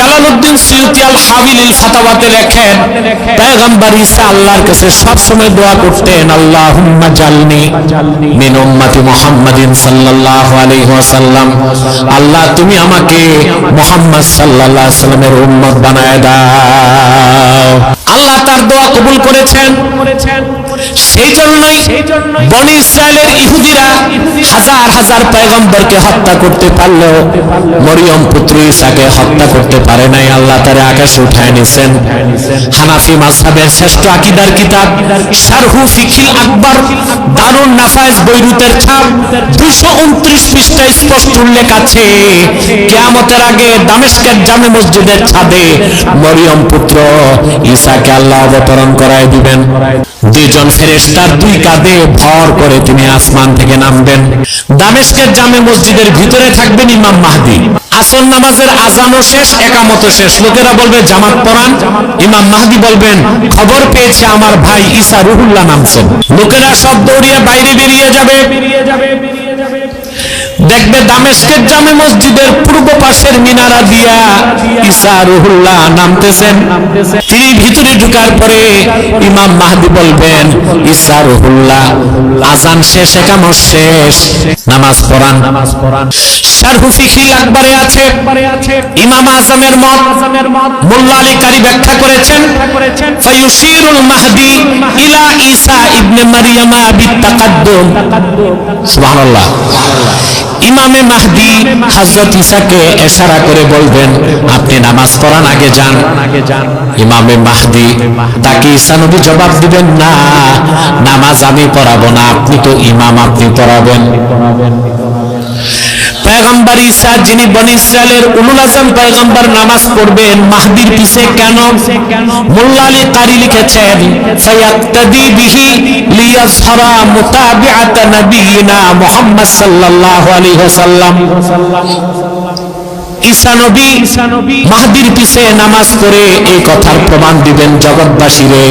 Jalaluddin সিউতি আল হাবিলিল ফাতাওয়াতে লেখেন, পয়গম্বর ঈসা আল্লাহর কাছে সব সময় দোয়া করতেন, আল্লাহুম্মা জালনি মিন উম্মতি মুহাম্মাদিন সাল্লাল্লাহু আলাইহি ওয়াসাল্লাম। আল্লাহ, তুমি আমাকে মুহাম্মদ সাল্লাল্লাহু আলাইহি ওয়াসাল্লামের উম্মত বানায় দাও। আল্লাহ তার দোয়া কবুল করেছেন। সেই জন্যই বনি ইসরায়েলের ইহুদিরা হাজার হাজার পয়গম্বরকে হত্যা করতে পারলেও মরিয়ম পুত্র ঈসাকে হত্যা করতে পারে নাই। আল্লাহ তারা আকাশে উঠায় নিছেন। হানাফি মাযহাবের শ্রেষ্ঠ আকীদার কিতাব শারহু ফিকিল আকবর দারুণ নাফায়েজ বৈরুতের ছাপ 229 পৃষ্ঠায় স্পষ্ট উল্লেখ আছে। কিয়ামতের আগে দামেস্কের জামে মসজিদের ছাদে মরিয়ম পুত্র ঈসাকে আল্লাহ অবতরণ করায় দিবেন। দুইজন ফেরেশতার দুই কাঁধে ভর করে তিনি আসমান থেকে নামবেন। দামেস্কের জামে মসজিদের ভিতরে থাকবেন ইমাম মাহদি। আসর নামাজের আজানও শেষ একামত শেষ। লোকেরা বলবে, জামাত পড়ান ইমাম মাহদি বলবেন, খবর পেয়েছে আমার ভাই ঈসা রুহুল্লাহ নামছেন। লোকেরা সব দৌড়িয়ে বাইরে বেরিয়ে যাবে বেরিয়ে যাবে। দেখবে দামেস্কের জামে মসজিদের পূর্ব পাশের মিনারা দিয়া ঈসা রুহুল্লাহ নামতেছেন। তিনি ভিতরে ঢুকার পরে ইমাম মাহদি বলবেন, ঈসা রুহুল্লাহ, আজান শেষ, একামত শেষ, নামাজ পড়ান। নামাজ পড়ান ফিকিল আছে। ইমাম আজমের মত, মোল্লা আলী কারি ব্যাখ্যা করেছেন, ফায়ুশিরুল মাহদি ইলা ঈসা ইবনে মারিয়ামা বিত্তাকাদ্দুম। সুবহানাল্লাহ। ইমামে মাহদি হযরত ঈসাকে ইশারা করে বলবেন, আপনি নামাজ পড়ান আগে যান আগে যান। ইমামে মাহদি তাকে ঈসা নবী জবাব দিবেন, না, নামাজ আমি পড়াবো না, আপনি তো ইমাম, আপনি পড়াবেন। পয়গম্বর ঈসা, যিনি বনি ইসরায়েলের উলুল আজম পয়গম্বর নামাজ পড়বেন, মাহদির পিছে কেন? কারি লিখেছেন বিহি মুতাবিআত মুহাম্মদ সাল্লাল্লাহু আলাইহি ওয়াসাল্লাম। ঈসা নবী মাহদির পিছে নামাজ এই কথার প্রমাণ দিবেন জগৎবাসীরে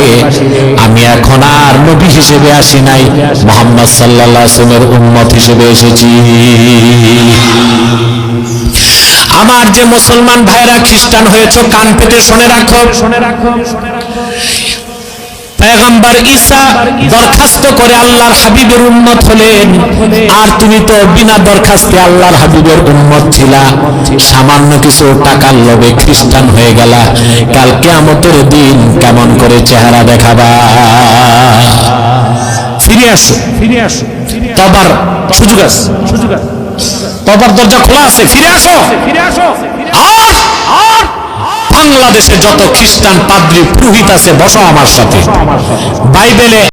আমি এখন আর নবী হিসেবে আসি নাই, মোহাম্মদ সাল্লাল্লাহু আলাইহি ওয়াসাল্লামের উম্মত হিসেবে এসেছি। আমার যে মুসলমান ভাইরা খ্রিস্টান হয়েছে কান পেতে শুনে রাখো। শুনে রাখো পেগম্বর ঈসা দরখাস্ত করে আল্লাহর হাবিবের উম্মত হলেন। আর তুমি তো বিনা দরখাস্তে আল্লাহর হাবিবের উম্মত ছিলা। সামান্য কিছু টাকার লোভে খ্রিস্টান হয়ে গেলা। কাল কিয়ামতের দিন কেমন করে চেহারা দেখাবা? ফিরে আসো ফিরে আসো। তবার সুযোগ আছে। সুযোগ আছে। তবার দরজা খোলা আছে ফিরে আসো। ফিরে আসো আর আর বাংলাদেশে যত খ্রিস্টান পাদ্রী পুরোহিত আছে বসো আমার সাথে। বাইবেলে